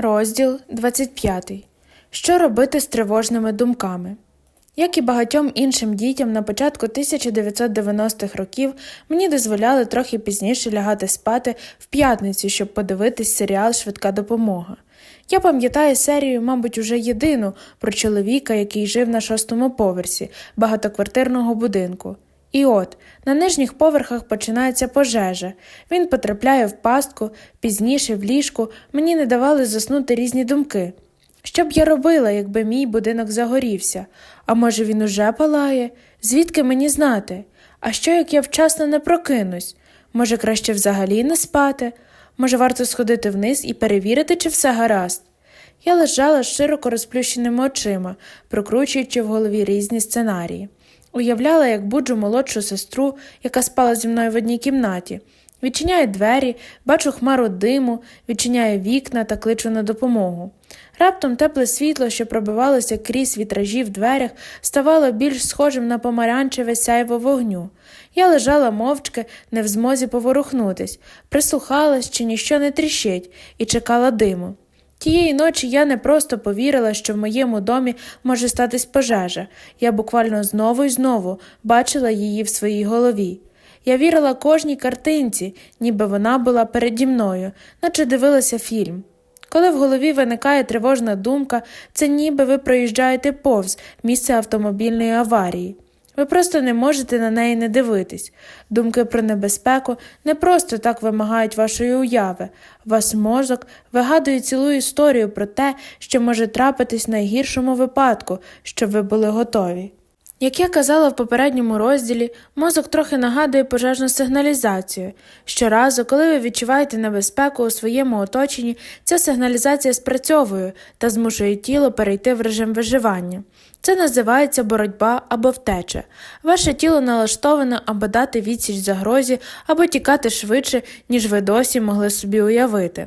Розділ 25. Що робити з тривожними думками? Як і багатьом іншим дітям на початку 1990-х років мені дозволяли трохи пізніше лягати спати в п'ятницю, щоб подивитись серіал Швидка допомога. Я пам'ятаю серію, мабуть, уже єдину про чоловіка, який жив на шостому поверсі багатоквартирного будинку. І от на нижніх поверхах починається пожежа. Він потрапляє в пастку, пізніше в ліжку мені не давали заснути різні думки. Що б я робила, якби мій будинок загорівся? А може, він уже палає? Звідки мені знати? А що як я вчасно не прокинусь? Може, краще взагалі не спати? Може, варто сходити вниз і перевірити, чи все гаразд? Я лежала з широко розплющеними очима, прокручуючи в голові різні сценарії. Уявляла, як буджу молодшу сестру, яка спала зі мною в одній кімнаті. Відчиняю двері, бачу хмару диму, відчиняю вікна та кличу на допомогу. Раптом тепле світло, що пробивалося крізь вітражі в дверях, ставало більш схожим на помаранчеве сяйво вогню. Я лежала мовчки, не в змозі поворухнутись, прислухалась, чи ніщо не тріщить, і чекала диму. Тієї ночі я не просто повірила, що в моєму домі може статись пожежа, я буквально знову і знову бачила її в своїй голові. Я вірила кожній картинці, ніби вона була переді мною, наче дивилася фільм. Коли в голові виникає тривожна думка, це ніби ви проїжджаєте повз місце автомобільної аварії. Ви просто не можете на неї не дивитись. Думки про небезпеку не просто так вимагають вашої уяви. Вас мозок вигадує цілу історію про те, що може трапитись в найгіршому випадку, щоб ви були готові. Як я казала в попередньому розділі, мозок трохи нагадує пожежну сигналізацію. Щоразу, коли ви відчуваєте небезпеку у своєму оточенні, ця сигналізація спрацьовує та змушує тіло перейти в режим виживання. Це називається боротьба або втеча. Ваше тіло налаштоване або дати відсіч загрозі, або тікати швидше, ніж ви досі могли собі уявити.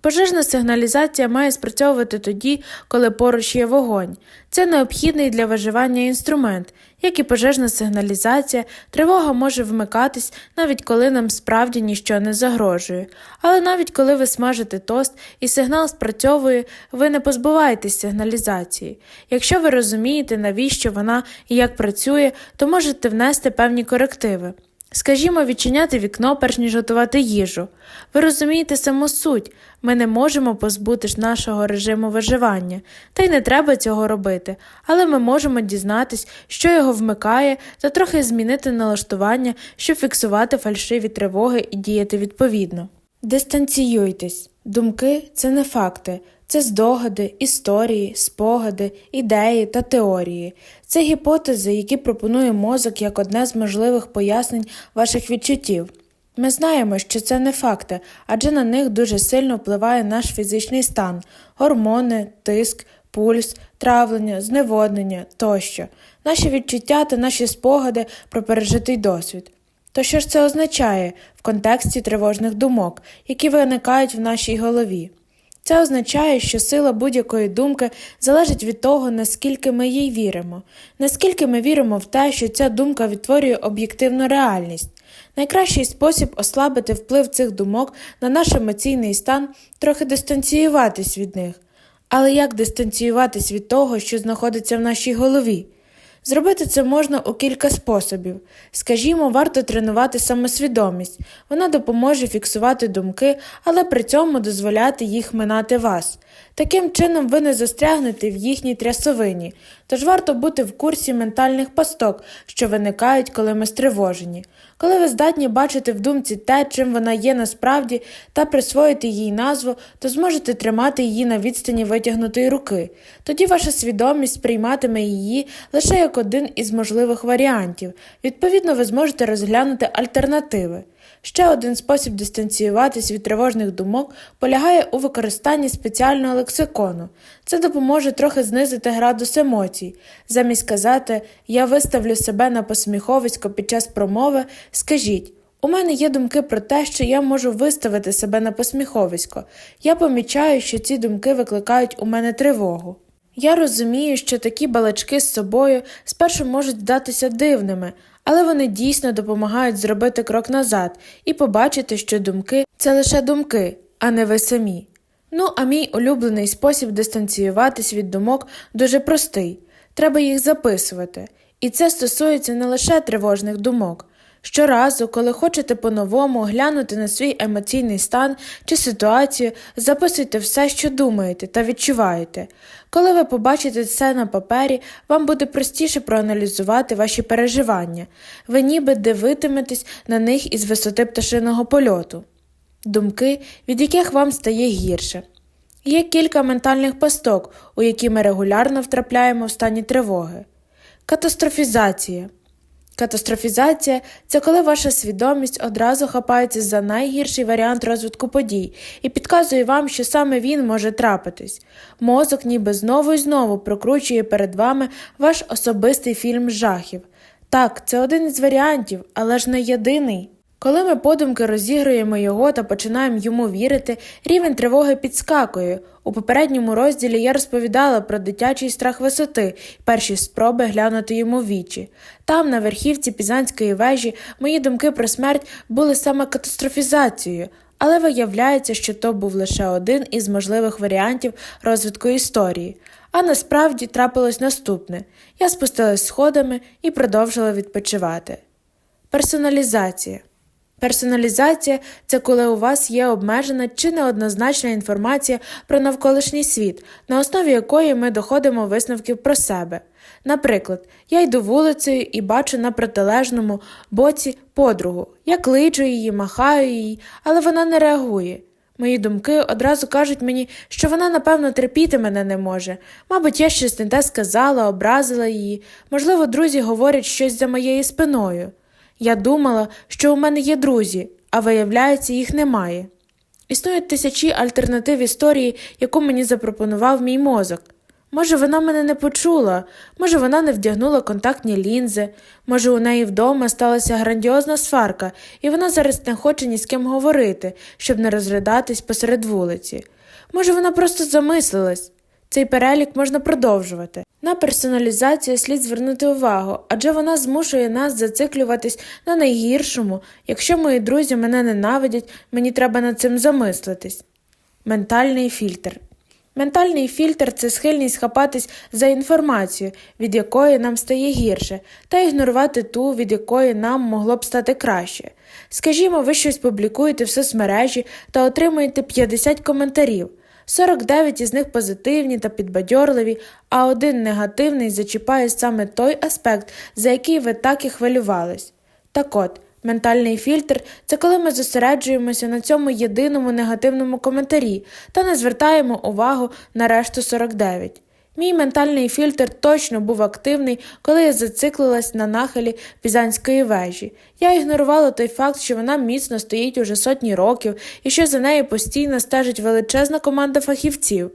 Пожежна сигналізація має спрацьовувати тоді, коли поруч є вогонь. Це необхідний для виживання інструмент, як і пожежна сигналізація, тривога може вмикатись навіть коли нам справді ніщо не загрожує. Але навіть коли ви смажите тост і сигнал спрацьовує, ви не позбуваєтесь сигналізації. Якщо ви розумієте, навіщо вона і як працює, то можете внести певні корективи. Скажімо, відчиняти вікно, перш ніж готувати їжу. Ви розумієте саму суть, ми не можемо позбутись нашого режиму виживання, та й не треба цього робити, але ми можемо дізнатись, що його вмикає, та трохи змінити налаштування, щоб фіксувати фальшиві тривоги і діяти відповідно. Дистанціюйтесь. Думки це не факти, це здогади, історії, спогади, ідеї та теорії. Це гіпотези, які пропонує мозок як одне з можливих пояснень ваших відчуттів. Ми знаємо, що це не факти, адже на них дуже сильно впливає наш фізичний стан, гормони, тиск, пульс, травлення, зневоднення тощо, наші відчуття та наші спогади про пережитий досвід. То що ж це означає в контексті тривожних думок, які виникають в нашій голові? Це означає, що сила будь-якої думки залежить від того, наскільки ми їй віримо, наскільки ми віримо в те, що ця думка відтворює об'єктивну реальність. Найкращий спосіб ослабити вплив цих думок на наш емоційний стан трохи дистанціюватись від них. Але як дистанціюватись від того, що знаходиться в нашій голові? Зробити це можна у кілька способів. Скажімо, варто тренувати самосвідомість. Вона допоможе фіксувати думки, але при цьому дозволяти їх минати вас. Таким чином ви не застрягнете в їхній трясовині, тож варто бути в курсі ментальних пасток, що виникають, коли ми стривожені. Коли ви здатні бачити в думці те, чим вона є насправді, та присвоїти їй назву, то зможете тримати її на відстані витягнутої руки. Тоді ваша свідомість сприйматиме її лише як один із можливих варіантів. Відповідно, ви зможете розглянути альтернативи. Ще один спосіб дистанціюватись від тривожних думок полягає у використанні спеціального лексикону. Це допоможе трохи знизити градус емоцій. Замість казати Я виставлю себе на посміховисько під час промови, скажіть. У мене є думки про те, що я можу виставити себе на посміховисько. Я помічаю, що ці думки викликають у мене тривогу. Я розумію, що такі балачки з собою спершу можуть здатися дивними, але вони дійсно допомагають зробити крок назад і побачити, що думки це лише думки, а не ви самі. Ну, а мій улюблений спосіб дистанціюватись від думок дуже простий треба їх записувати. І це стосується не лише тривожних думок. Щоразу, коли хочете по-новому глянути на свій емоційний стан чи ситуацію, записуйте все, що думаєте та відчуваєте. Коли ви побачите це на папері, вам буде простіше проаналізувати ваші переживання. Ви ніби дивитиметесь на них із висоти пташиного польоту. Думки, від яких вам стає гірше. Є кілька ментальних пасток, у які ми регулярно втрапляємо в стані тривоги. Катастрофізація. Катастрофізація це коли ваша свідомість одразу хапається за найгірший варіант розвитку подій і підказує вам, що саме він може трапитись. Мозок ніби знову і знову прокручує перед вами ваш особистий фільм жахів. Так, це один із варіантів, але ж не єдиний. Коли ми подумки розігруємо його та починаємо йому вірити, рівень тривоги підскакує. У попередньому розділі я розповідала про дитячий страх висоти, перші спроби глянути йому в вічі. Там, на верхівці Пізанської вежі, мої думки про смерть були саме катастрофізацією, але виявляється, що то був лише один із можливих варіантів розвитку історії. А насправді трапилось наступне: я спустилась сходами і продовжила відпочивати. Персоналізація. Персоналізація це коли у вас є обмежена чи неоднозначна інформація про навколишній світ, на основі якої ми доходимо висновків про себе. Наприклад, я йду вулицею і бачу на протилежному боці подругу. Я кличу її, махаю її, але вона не реагує. Мої думки одразу кажуть мені, що вона, напевно, терпіти мене не може. Мабуть, я щось не те сказала, образила її. Можливо, друзі говорять щось за моєю спиною. Я думала, що у мене є друзі, а виявляється, їх немає. Існують тисячі альтернатив історії, яку мені запропонував мій мозок. Може, вона мене не почула, може, вона не вдягнула контактні лінзи, може, у неї вдома сталася грандіозна сварка, і вона зараз не хоче ні з ким говорити, щоб не розридатись посеред вулиці. Може, вона просто замислилась. Цей перелік можна продовжувати. На персоналізацію слід звернути увагу, адже вона змушує нас зациклюватись на найгіршому. Якщо мої друзі мене ненавидять, мені треба над цим замислитись. Ментальний фільтр. Ментальний фільтр це схильність хапатись за інформацію, від якої нам стає гірше, та ігнорувати ту, від якої нам могло б стати краще. Скажімо, ви щось публікуєте в соцмережі та отримуєте 50 коментарів. 49 із них позитивні та підбадьорливі, а один негативний зачіпає саме той аспект, за який ви так і хвилювались. Так от, ментальний фільтр це коли ми зосереджуємося на цьому єдиному негативному коментарі та не звертаємо увагу на решту 49. Мій ментальний фільтр точно був активний, коли я зациклилась на нахилі Пізанської вежі. Я ігнорувала той факт, що вона міцно стоїть уже сотні років і що за нею постійно стежить величезна команда фахівців.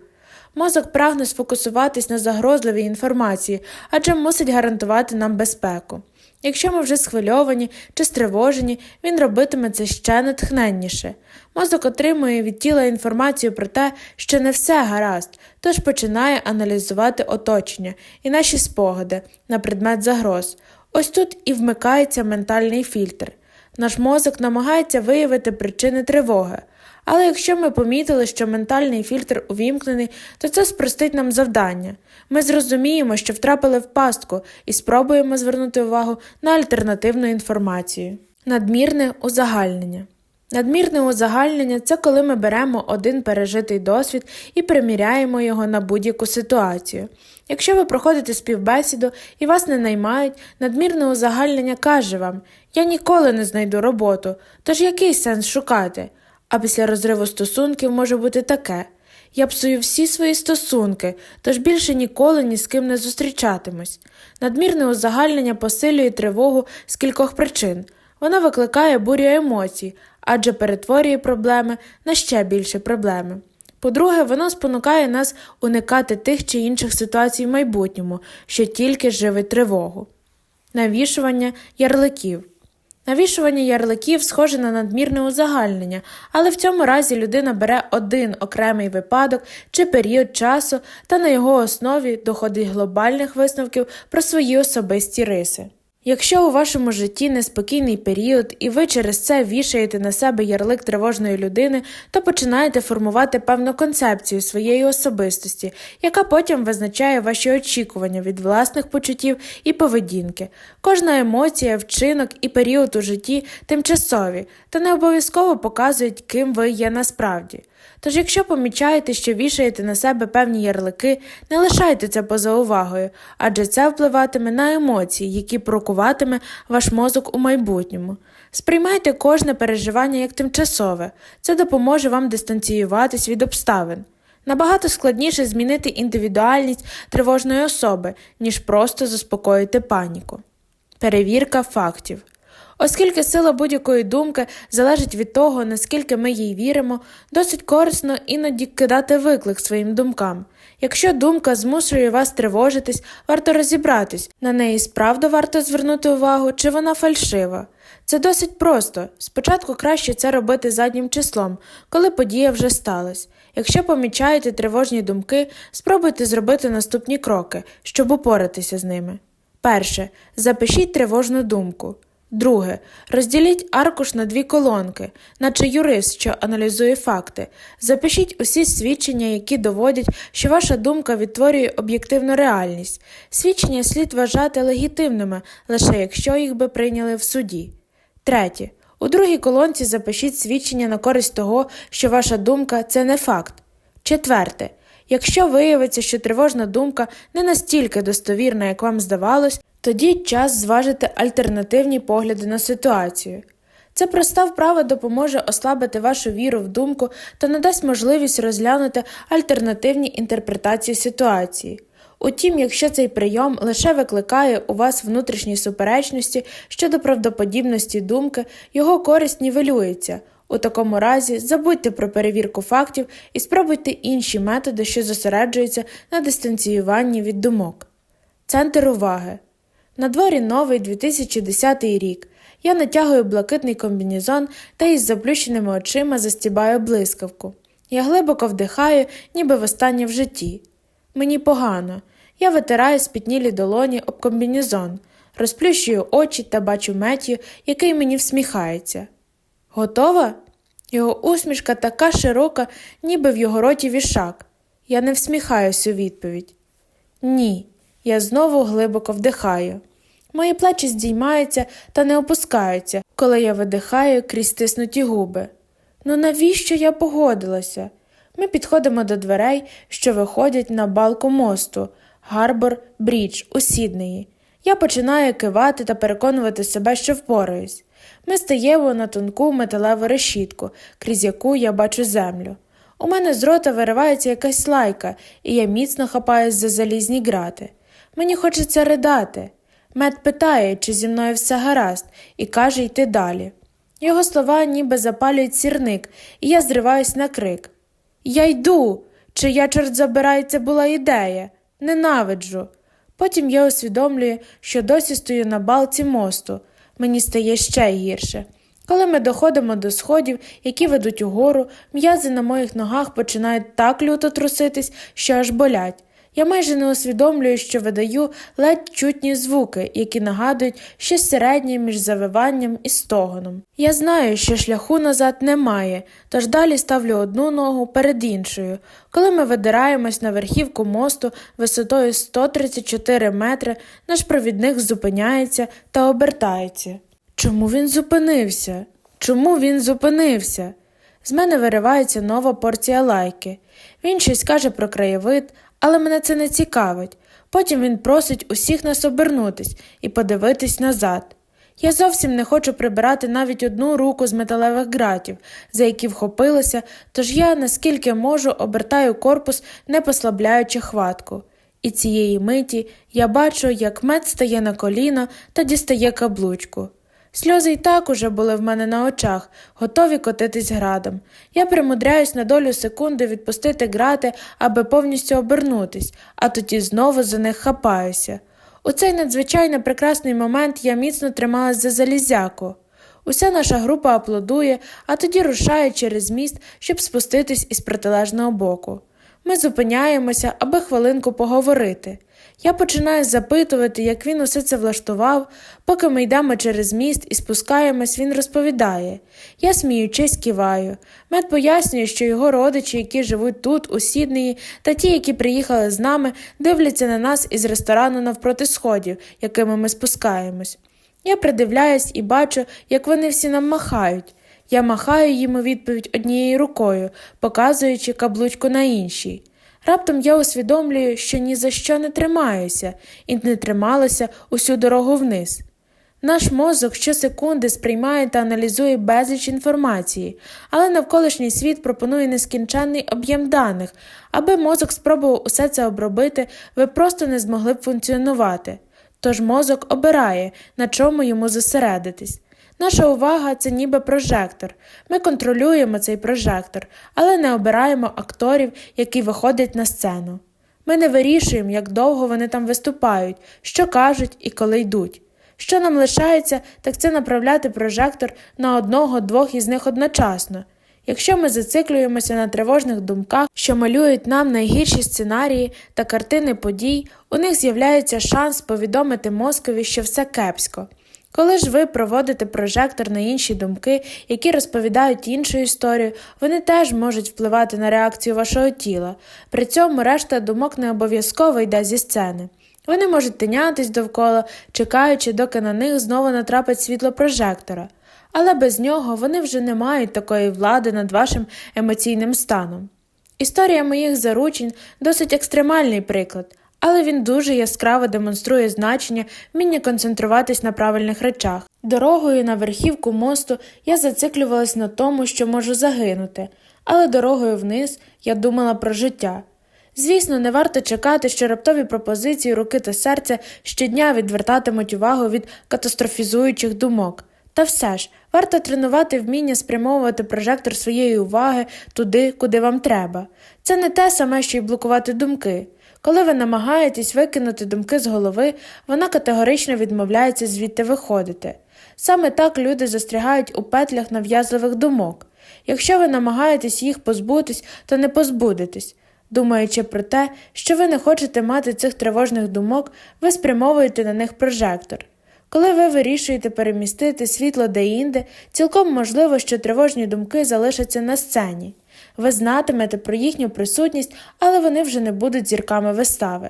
Мозок прагне сфокусуватись на загрозливій інформації, адже мусить гарантувати нам безпеку. Якщо ми вже схвильовані чи стривожені, він робитиме це ще натхненніше. Мозок отримує від тіла інформацію про те, що не все гаразд, тож починає аналізувати оточення і наші спогади на предмет загроз. Ось тут і вмикається ментальний фільтр. Наш мозок намагається виявити причини тривоги. Але якщо ми помітили, що ментальний фільтр увімкнений, то це спростить нам завдання. Ми зрозуміємо, що втрапили в пастку, і спробуємо звернути увагу на альтернативну інформацію. Надмірне узагальнення. Надмірне узагальнення це коли ми беремо один пережитий досвід і приміряємо його на будь-яку ситуацію. Якщо ви проходите співбесіду і вас не наймають, надмірне узагальнення каже вам: Я ніколи не знайду роботу, тож який сенс шукати? А після розриву стосунків може бути таке. Я псую всі свої стосунки, тож більше ніколи ні з ким не зустрічатимусь. Надмірне узагальнення посилює тривогу з кількох причин. Вона викликає бурю емоцій, адже перетворює проблеми на ще більше проблеми. По-друге, воно спонукає нас уникати тих чи інших ситуацій в майбутньому, що тільки живить тривогу. Навішування ярликів. Навішування ярликів схоже на надмірне узагальнення, але в цьому разі людина бере один окремий випадок чи період часу та на його основі доходить глобальних висновків про свої особисті риси. Якщо у вашому житті неспокійний період, і ви через це вішаєте на себе ярлик тривожної людини, то починаєте формувати певну концепцію своєї особистості, яка потім визначає ваші очікування від власних почуттів і поведінки. Кожна емоція, вчинок і період у житті тимчасові та не обов'язково показують, ким ви є насправді. Тож, якщо помічаєте, що вішаєте на себе певні ярлики, не лишайте це поза увагою, адже це впливатиме на емоції, які прокуватиме ваш мозок у майбутньому. Сприймайте кожне переживання як тимчасове, це допоможе вам дистанціюватись від обставин. Набагато складніше змінити індивідуальність тривожної особи, ніж просто заспокоїти паніку. Перевірка фактів. Оскільки сила будь-якої думки залежить від того, наскільки ми їй віримо, досить корисно іноді кидати виклик своїм думкам. Якщо думка змушує вас тривожитись, варто розібратись, на неї справді варто звернути увагу, чи вона фальшива. Це досить просто. Спочатку краще це робити заднім числом, коли подія вже сталася. Якщо помічаєте тривожні думки, спробуйте зробити наступні кроки, щоб упоратися з ними. Перше. Запишіть тривожну думку. Друге. Розділіть аркуш на дві колонки, наче юрист, що аналізує факти. Запишіть усі свідчення, які доводять, що ваша думка відтворює об'єктивну реальність. Свідчення слід вважати легітимними, лише якщо їх би прийняли в суді. Третє. У другій колонці запишіть свідчення на користь того, що ваша думка це не факт. Четверте. Якщо виявиться, що тривожна думка не настільки достовірна, як вам здавалось, тоді час зважити альтернативні погляди на ситуацію. Ця проста вправа допоможе ослабити вашу віру в думку та надасть можливість розглянути альтернативні інтерпретації ситуації. Утім, якщо цей прийом лише викликає у вас внутрішні суперечності щодо правдоподібності думки, його користь нівелюється. У такому разі забудьте про перевірку фактів і спробуйте інші методи, що зосереджуються на дистанціюванні від думок. Центр уваги. На дворі новий 2010 рік. Я натягую блакитний комбінезон та із заплющеними очима застібаю блискавку. Я глибоко вдихаю, ніби востаннє в житті. Мені погано. Я витираю спітнілі долоні об комбінезон, розплющую очі та бачу Меттію, який мені всміхається. Готова? Його усмішка така широка, ніби в його роті вішак. Я не всміхаюсь у відповідь. Ні, я знову глибоко вдихаю. Мої плечі здіймаються та не опускаються, коли я видихаю крізь стиснуті губи. Ну навіщо я погодилася? Ми підходимо до дверей, що виходять на балку мосту, Гарбор Брідж у Сіднеї. Я починаю кивати та переконувати себе, що впораюсь. Ми стаємо на тонку металеву решітку, крізь яку я бачу землю. У мене з рота виривається якась лайка, і я міцно хапаюсь за залізні грати. Мені хочеться ридати. Мед питає, чи зі мною все гаразд, і каже йти далі. Його слова ніби запалюють сірник, і я зриваюсь на крик. Я йду, чи я, чорт забирай, це була ідея. Ненавиджу. Потім я усвідомлюю, що досі стою на балці мосту. Мені стає ще гірше. Коли ми доходимо до сходів, які ведуть угору, м'язи на моїх ногах починають так люто труситись, що аж болять. Я майже не усвідомлюю, що видаю ледь чутні звуки, які нагадують щось середнє між завиванням і стогоном. Я знаю, що шляху назад немає, тож далі ставлю одну ногу перед іншою. Коли ми видираємось на верхівку мосту висотою 134 метри, наш провідник зупиняється та обертається. Чому він зупинився? Чому він зупинився? З мене виривається нова порція лайки. Він щось каже про краєвид, але мене це не цікавить. Потім він просить усіх нас обернутись і подивитись назад. Я зовсім не хочу прибирати навіть одну руку з металевих ґратів, за які вхопилася, тож я, наскільки можу, обертаю корпус, не послабляючи хватку. І цієї миті я бачу, як мед стає на коліна та дістає каблучку. Сльози й так уже були в мене на очах, готові котитись градом. Я примудряюсь на долю секунди відпустити грати, аби повністю обернутись, а тоді знову за них хапаюся. У цей надзвичайно прекрасний момент я міцно трималась за залізяку. Уся наша група аплодує, а тоді рушає через міст, щоб спуститись із протилежного боку. Ми зупиняємося, аби хвилинку поговорити. Я починаю запитувати, як він усе це влаштував. Поки ми йдемо через міст і спускаємось, він розповідає. Я сміючись киваю. Мед пояснює, що його родичі, які живуть тут, у Сіднеї, та ті, які приїхали з нами, дивляться на нас із ресторану навпроти сходів, якими ми спускаємось. Я придивляюсь і бачу, як вони всі нам махають. Я махаю їм у відповідь однією рукою, показуючи каблучку на іншій. Раптом я усвідомлюю, що ні за що не тримаюся і не трималася усю дорогу вниз. Наш мозок щосекунди сприймає та аналізує безліч інформації, але навколишній світ пропонує нескінченний об'єм даних. Аби мозок спробував усе це обробити, ви просто не змогли б функціонувати. Тож мозок обирає, на чому йому зосередитись. Наша увага це ніби прожектор. Ми контролюємо цей прожектор, але не обираємо акторів, які виходять на сцену. Ми не вирішуємо, як довго вони там виступають, що кажуть і коли йдуть. Що нам лишається, так це направляти прожектор на одного-двох із них одночасно. Якщо ми зациклюємося на тривожних думках, що малюють нам найгірші сценарії та картини подій, у них з'являється шанс повідомити мозкові, що все кепсько. Коли ж ви проводите прожектор на інші думки, які розповідають іншу історію, вони теж можуть впливати на реакцію вашого тіла. При цьому решта думок не обов'язково йде зі сцени. Вони можуть тинятись довкола, чекаючи, доки на них знову натрапить світло прожектора. Але без нього вони вже не мають такої влади над вашим емоційним станом. Історія моїх заручень досить екстремальний приклад, але він дуже яскраво демонструє значення вміння концентруватись на правильних речах. Дорогою на верхівку мосту я зациклювалась на тому, що можу загинути, але дорогою вниз я думала про життя. Звісно, не варто чекати, що раптові пропозиції руки та серця щодня відвертатимуть увагу від катастрофізуючих думок. Та все ж, варто тренувати вміння спрямовувати прожектор своєї уваги туди, куди вам треба. Це не те саме, що й блокувати думки. Коли ви намагаєтесь викинути думки з голови, вона категорично відмовляється звідти виходити. Саме так люди застрягають у петлях нав'язливих думок. Якщо ви намагаєтесь їх позбутись, то не позбудетесь. Думаючи про те, що ви не хочете мати цих тривожних думок, ви спрямовуєте на них прожектор. Коли ви вирішуєте перемістити світло деінде, цілком можливо, що тривожні думки залишаться на сцені. Ви знатимете про їхню присутність, але вони вже не будуть зірками вистави.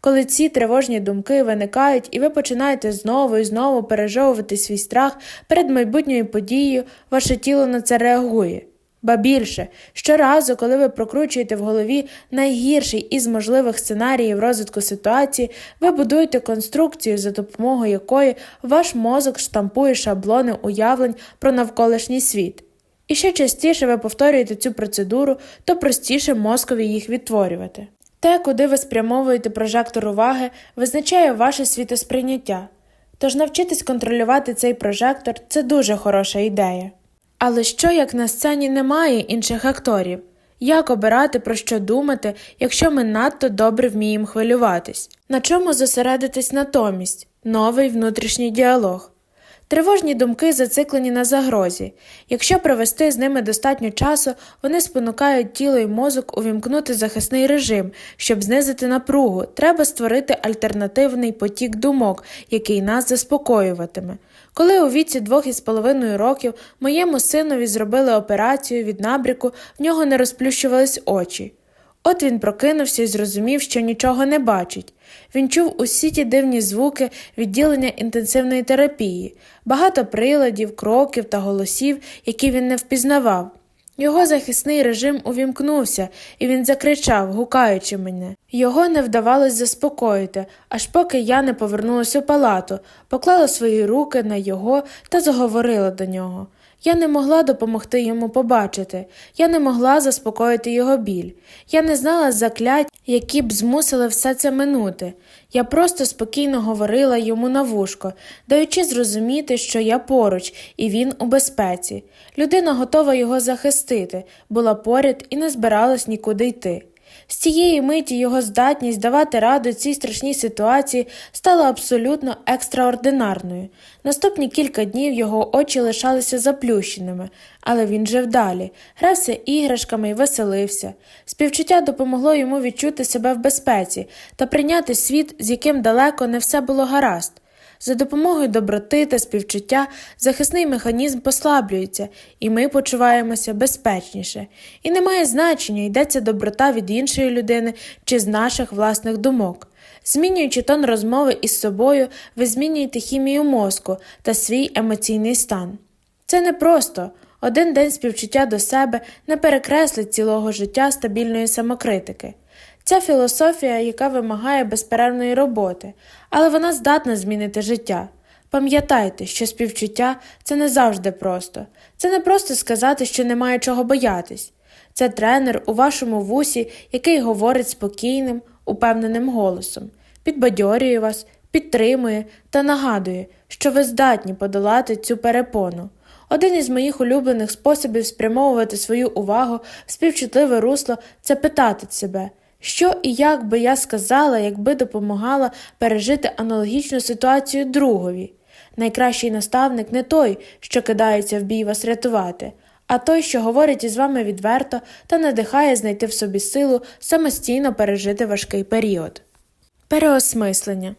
Коли ці тривожні думки виникають і ви починаєте знову і знову пережовувати свій страх перед майбутньою подією, ваше тіло на це реагує. Ба більше, щоразу, коли ви прокручуєте в голові найгірший із можливих сценаріїв розвитку ситуації, ви будуєте конструкцію, за допомогою якої ваш мозок штампує шаблони уявлень про навколишній світ. І що частіше ви повторюєте цю процедуру, то простіше мозкові їх відтворювати. Те, куди ви спрямовуєте прожектор уваги, визначає ваше світосприйняття. Тож навчитись контролювати цей прожектор це дуже хороша ідея. Але що як на сцені немає інших акторів? Як обирати про що думати, якщо ми надто добре вміємо хвилюватись? На чому зосередитись натомість? Новий внутрішній діалог. Тривожні думки зациклені на загрозі. Якщо провести з ними достатньо часу, вони спонукають тіло і мозок увімкнути захисний режим, щоб знизити напругу. Треба створити альтернативний потік думок, який нас заспокоюватиме. Коли у віці двох із половиною років моєму синові зробили операцію від набріку, в нього не розплющувались очі. От він прокинувся і зрозумів, що нічого не бачить. Він чув усі ті дивні звуки відділення інтенсивної терапії, багато приладів, кроків та голосів, які він не впізнавав. Його захисний режим увімкнувся, і він закричав, гукаючи мене. Його не вдавалось заспокоїти, аж поки я не повернулася у палату, поклала свої руки на його та заговорила до нього. Я не могла допомогти йому побачити, я не могла заспокоїти його біль. Я не знала заклять, які б змусили все це минути. Я просто спокійно говорила йому на вушко, даючи зрозуміти, що я поруч і він у безпеці. Людина готова його захистити, була поряд і не збиралась нікуди йти. З цієї миті його здатність давати раду цій страшній ситуації стала абсолютно екстраординарною. Наступні кілька днів його очі лишалися заплющеними, але він жив далі, грався іграшками і веселився. Співчуття допомогло йому відчути себе в безпеці та прийняти світ, з яким далеко не все було гаразд. За допомогою доброти та співчуття захисний механізм послаблюється, і ми почуваємося безпечніше. І не має значення, йдеться доброта від іншої людини чи з наших власних думок. Змінюючи тон розмови із собою, ви змінюєте хімію мозку та свій емоційний стан. Це не просто. Один день співчуття до себе не перекреслить цілого життя стабільної самокритики. Ця філософія, яка вимагає безперервної роботи, але вона здатна змінити життя. Пам'ятайте, що співчуття це не завжди просто. Це не просто сказати, що немає чого боятись. Це тренер у вашому вусі, який говорить спокійним, упевненим голосом, підбадьорює вас, підтримує та нагадує, що ви здатні подолати цю перепону. Один із моїх улюблених способів спрямовувати свою увагу в співчутливе русло це питати себе, що і як би я сказала, якби допомагала пережити аналогічну ситуацію другові. Найкращий наставник не той, що кидається в бій вас рятувати, а той, що говорить із вами відверто та надихає знайти в собі силу самостійно пережити важкий період. Переосмислення.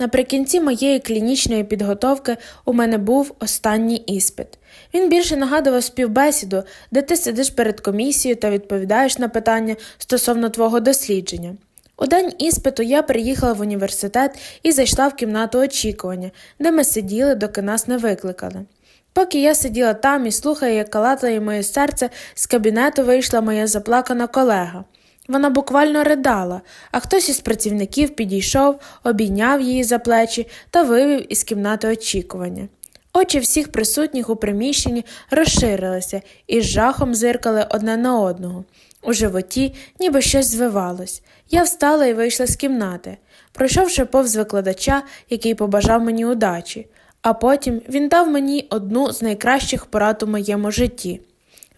Наприкінці моєї клінічної підготовки у мене був останній іспит. Він більше нагадував співбесіду, де ти сидиш перед комісією та відповідаєш на питання стосовно твого дослідження. У день іспиту я приїхала в університет і зайшла в кімнату очікування, де ми сиділи, доки нас не викликали. Поки я сиділа там і слухаю, як калатає моє серце, з кабінету вийшла моя заплакана колега. Вона буквально ридала, а хтось із працівників підійшов, обійняв її за плечі та вивів із кімнати очікування. Очі всіх присутніх у приміщенні розширилися і з жахом зиркали одне на одного. У животі ніби щось звивалось. Я встала і вийшла з кімнати, пройшовши повз викладача, який побажав мені удачі, а потім він дав мені одну з найкращих порад у моєму житті.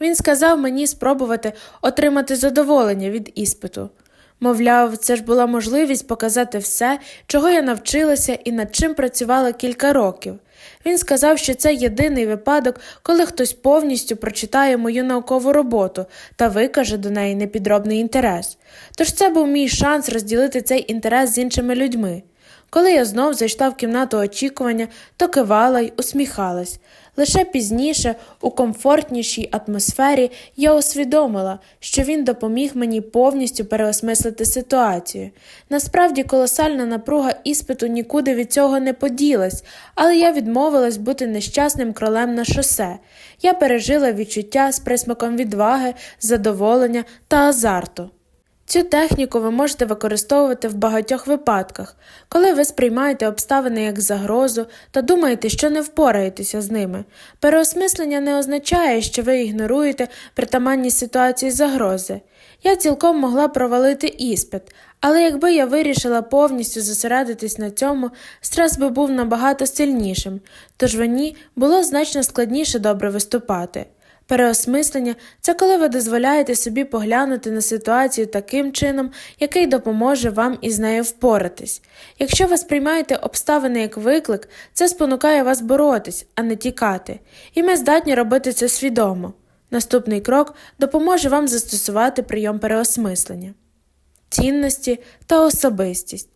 Він сказав мені спробувати отримати задоволення від іспиту. Мовляв, це ж була можливість показати все, чого я навчилася і над чим працювала кілька років. Він сказав, що це єдиний випадок, коли хтось повністю прочитає мою наукову роботу та викаже до неї непідробний інтерес. Тож це був мій шанс розділити цей інтерес з іншими людьми. Коли я знов зайшла в кімнату очікування, то кивала й усміхалась. Лише пізніше, у комфортнішій атмосфері, я усвідомила, що він допоміг мені повністю переосмислити ситуацію. Насправді, колосальна напруга іспиту нікуди від цього не поділась, але я відмовилась бути нещасним кролем на шосе. Я пережила відчуття з присмаком відваги, задоволення та азарту. Цю техніку ви можете використовувати в багатьох випадках, коли ви сприймаєте обставини як загрозу та думаєте, що не впораєтеся з ними. Переосмислення не означає, що ви ігноруєте притаманні ситуації загрози. Я цілком могла провалити іспит, але якби я вирішила повністю зосередитись на цьому, стрес би був набагато сильнішим, тож мені було значно складніше добре виступати. Переосмислення це коли ви дозволяєте собі поглянути на ситуацію таким чином, який допоможе вам із нею впоратись. Якщо ви сприймаєте обставини як виклик, це спонукає вас боротись, а не тікати, і ми здатні робити це свідомо. Наступний крок допоможе вам застосувати прийом переосмислення, цінності та особистість.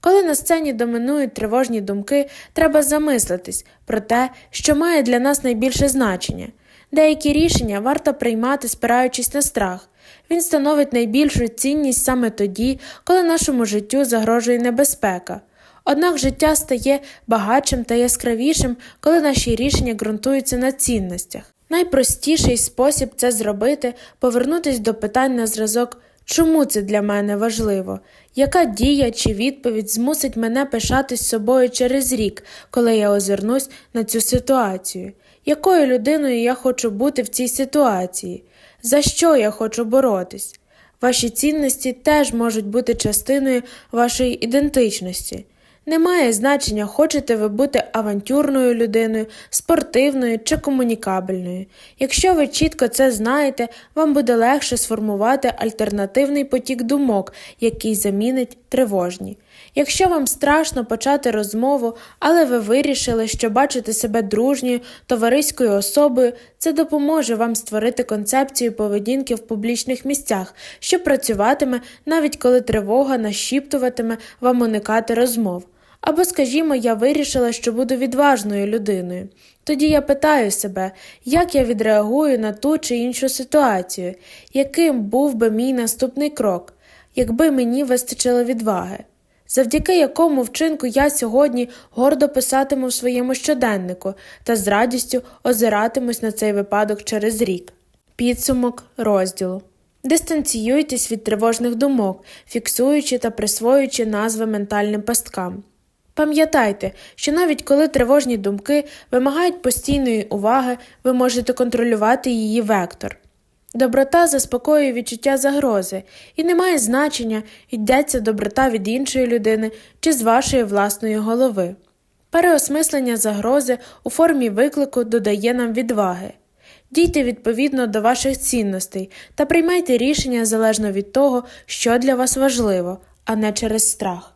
Коли на сцені домінують тривожні думки, треба замислитись про те, що має для нас найбільше значення. Деякі рішення варто приймати, спираючись на страх. Він становить найбільшу цінність саме тоді, коли нашому життю загрожує небезпека. Однак життя стає багатшим та яскравішим, коли наші рішення ґрунтуються на цінностях. Найпростіший спосіб це зробити повернутися до питань на зразок чому це для мене важливо, яка дія чи відповідь змусить мене пишатись собою через рік, коли я озирнусь на цю ситуацію якою людиною я хочу бути в цій ситуації, за що я хочу боротись. Ваші цінності теж можуть бути частиною вашої ідентичності. Немає значення, хочете ви бути авантюрною людиною, спортивною чи комунікабельною. Якщо ви чітко це знаєте, вам буде легше сформувати альтернативний потік думок, який замінить тривожні. Якщо вам страшно почати розмову, але ви вирішили, що бачите себе дружньою, товариською особою, це допоможе вам створити концепцію поведінки в публічних місцях, що працюватиме навіть коли тривога нашіптуватиме вам уникати розмов. Або, скажімо, я вирішила, що буду відважною людиною. Тоді я питаю себе, як я відреагую на ту чи іншу ситуацію, яким був би мій наступний крок, якби мені вистачило відваги завдяки якому вчинку я сьогодні гордо писатиму в своєму щоденнику та з радістю озиратимусь на цей випадок через рік. Підсумок розділу. Дистанціюйтесь від тривожних думок, фіксуючи та присвоюючи назви ментальним пасткам. Пам'ятайте, що навіть коли тривожні думки вимагають постійної уваги, ви можете контролювати її вектор. Доброта заспокоює відчуття загрози, і не має значення, йдеться доброта від іншої людини чи з вашої власної голови. Переосмислення загрози у формі виклику додає нам відваги. Дійте відповідно до ваших цінностей та приймайте рішення залежно від того, що для вас важливо, а не через страх.